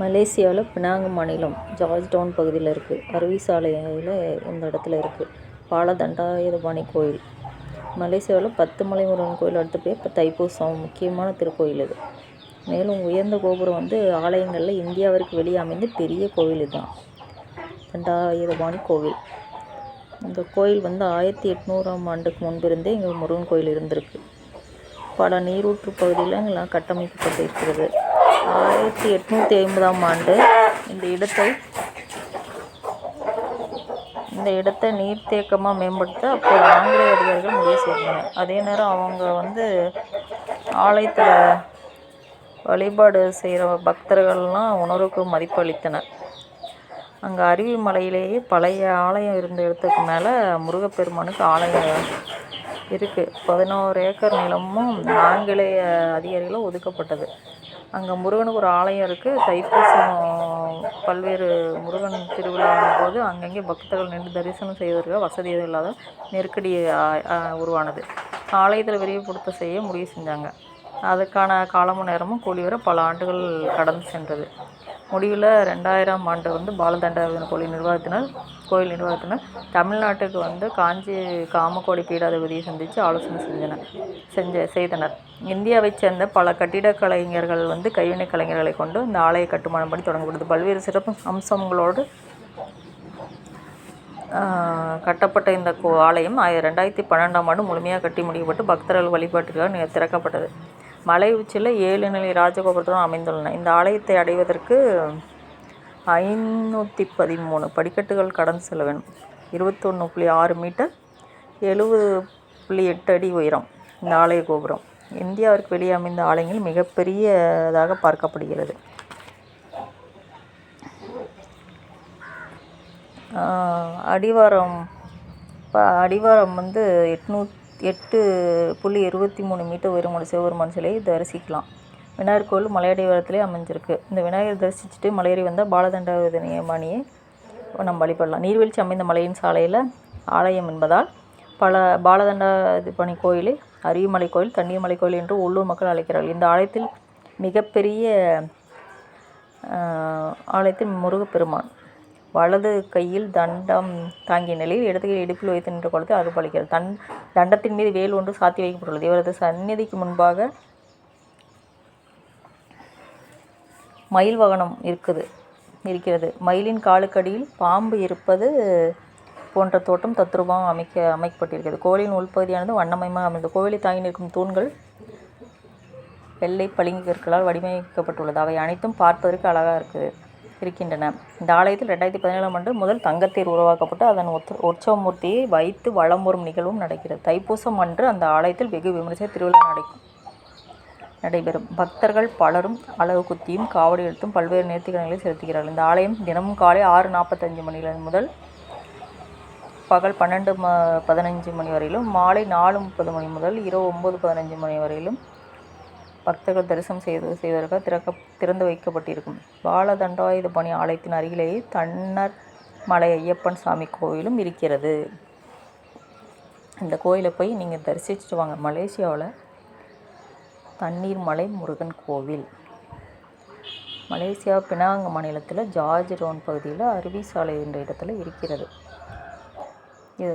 மலேசியாவில் பினாங் மாநிலம் George down பகுதியில் இருக்குது. அருவி சாலையில் இந்த இடத்துல இருக்குது. பாலதண்டாயுதபாணி கோயில். மலேசியாவில் பத்து மலை முருகன் கோயில் அடுத்தபடியாக இப்போ தைப்பூசம் முக்கியமான திருக்கோயில் இது. மேலும் உயர்ந்த கோபுரம் வந்து ஆலயங்களில் இந்தியாவிற்கு வெளியே அமைந்த பெரிய கோவில் இதுதான். தண்டாயுதபாணி கோவில். இந்த கோயில் வந்து ஆயிரத்தி எட்நூறாம் ஆண்டுக்கு முன்பிருந்தே இங்கே முருகன் கோயில் இருந்திருக்கு. பல நீரூற்று பகுதியில் எல்லாம் கட்டமைக்கப்பட்டு இருக்கிறது ஆயிரத்தி எட்நூற்றி ஐம்பதாம் ஆண்டு இந்த இடத்தை இந்த இடத்தை நீர்த்தேக்கமாக மேம்படுத்த அப்போது ஆங்கிலேய அதிகாரிகள் முடிவு செய்தனர் அதே நேரம் அவங்க வந்து ஆலயத்தில் வழிபாடு செய்கிற பக்தர்கள்லாம் உணர்வுக்கு மதிப்பு அளித்தனர். அங்கே அருவி மலையிலேயே பழைய ஆலயம் இருந்த இடத்துக்கு மேலே முருகப்பெருமானுக்கு ஆலயம் இருக்குது பதினோரு ஏக்கர் நிலமும் ஆங்கிலேய அதிகாரிகளும் ஒதுக்கப்பட்டது. அங்கே முருகனுக்கு ஒரு ஆலயம் இருக்குது தைப்பூசம் பல்வேறு முருகன் திருவிழாவின் போது அங்கங்கே பக்தர்கள் நின்று தரிசனம் செய்வதற்கு வசதி எதுவும் இல்லாத நெருக்கடி உருவானது. ஆலயத்தில் விரிவுபடுத்த செய்ய முடிவு செஞ்சாங்க. அதுக்கான காலமும் நேரமும் கூலி வர பல ஆண்டுகள் கடந்து சென்றது. முடிவில் ரெண்டாயிரம் ஆண்டு வந்து பாலதண்டாயுதன் கோயில் நிர்வாகத்தினர் கோயில் நிர்வாகத்தினர் தமிழ்நாட்டுக்கு வந்து காஞ்சி காமக்கோடி பீடாதிபதியை சந்தித்து ஆலோசனை செஞ்சனர் செஞ்ச செய்தனர். இந்தியாவைச் சேர்ந்த பல கட்டிடக் கலைஞர்கள் வந்து கைவினைக் கலைஞர்களை கொண்டு இந்த ஆலய கட்டுமானம் பணி தொடங்கப்பட்டது பல்வேறு சிறப்பு அம்சங்களோடு கட்டப்பட்ட இந்த கோ ஆலயம் ஆய- ரெண்டாயிரத்தி பன்னெண்டாம் ஆண்டு முழுமையாக கட்டி முடிக்கப்பட்டு பக்தர்கள் வழிபாட்டுக்காக திறக்கப்பட்டது. மலை உச்சியில் ஏழு நிலை ராஜகோபுரத்துடன் அமைந்துள்ளன. இந்த ஆலயத்தை அடைவதற்கு ஐநூற்றி பதிமூணு படிக்கட்டுகள் கடந்து செல்ல வேண்டும். இருபத்தொன்று புள்ளி ஆறு மீட்டர் எழுபது புள்ளி எட்டு அடி உயரம் இந்த ஆலய கோபுரம். இந்தியாவிற்கு வெளியே அமைந்த ஆலயங்கள் மிகப்பெரியதாக பார்க்கப்படுகிறது. அடிவாரம் இப்போ அடிவாரம் வந்து எட்நூத் எட்டு புள்ளி இருபத்தி மூணு மீட்டர் உயரமுள்ள சிவபெருமான் சிலையை தரிசிக்கலாம். விநாயகர் கோவில் மலையடிவாரத்திலே அமைஞ்சிருக்கு. இந்த விநாயகர் தரிசிச்சுட்டு மலையேறி வந்தால் பாலதண்டாயுதனியமானியை நம்ம வழிபடலாம். நீர்வீழ்ச்சி அமைந்த மலையின் சாலையில் ஆலயம் என்பதால் பல பாலதண்டாயுதபாணி கோயில் அருவிமலை கோயில் தண்ணீர்மலை கோயில் என்று உள்ளூர் மக்கள் அழைக்கிறார்கள். இந்த ஆலயத்தில் மிகப்பெரிய ஆலயத்தில் முருகப்பெருமான் வலது கையில் தண்டம் தாங்கிய நிலையில் இடது கையில் இடுப்பில் வைத்து நின்ற குளத்தை அருள்பாலிக்கிறது தன் தண்டத்தின் மீது வேல் ஒன்று சாத்தி வைக்கப்பட்டுள்ளது. இவரது சந்நிதிக்கு முன்பாக மயில் வாகனம் இருக்குது இருக்கிறது. மயிலின் காலுக்கடியில் பாம்பு இருப்பது போன்ற தோட்டம் தத்ரூபம் அமைக்க அமைக்கப்பட்டிருக்கிறது. கோவிலின் உள்பகுதியானது வண்ணமயமாக அமைந்தது கோவிலை தாங்கி நிற்கும் தூண்கள் வெள்ளை பளிங்கு கற்களால் வடிவமைக்கப்பட்டுள்ளது. அவை அனைத்தும் பார்ப்பதற்கு அழகாக இருக்குது. இருக்கின்றன இந்த ஆலயத்தில் ரெண்டாயிரத்தி பதினேழாம் ஆண்டு முதல் தங்கத்தேர் உருவாக்கப்பட்டு அதன் உற்சவ உற்சவமூர்த்தியை வைத்து வளம் வரும் நிகழ்வும் நடக்கிறது. தைப்பூசம் அன்று அந்த ஆலயத்தில் வெகு விமரிசை திருவிழா நடக்கும். நடைபெறும். பக்தர்கள் பலரும் அளவு குத்தியும் காவடி எடுத்தும் பல்வேறு நேர்த்திக்கடன்களை செலுத்துகிறார்கள். இந்த ஆலயம் தினமும் காலை ஆறு நாற்பத்தஞ்சு மணில முதல் பகல் பன்னெண்டு ம பதினஞ்சு மணி வரையிலும் மாலை நாலு முப்பது மணி முதல் இரவு ஒம்பது பதினஞ்சு மணி வரையிலும் பக்தர்கள் தரிசனம் செய்து செய்வதற்காக திறக்க திறந்து வைக்கப்பட்டிருக்கும். பாலதண்டாயுதபாணி ஆலயத்தின் அருகிலேயே தன்னர் மலை ஐயப்பன் சாமி கோவிலும் இருக்கிறது. இந்த கோயிலை போய் நீங்கள் தரிசிச்சுட்டு வாங்க. மலேசியாவில் தண்ணீர் மலை முருகன் கோவில். மலேசியா பினாங் மாநிலத்தில் ஜார்ஜ் ரோன் பகுதியில் அருவி சாலை என்ற இடத்துல இருக்கிறது. இது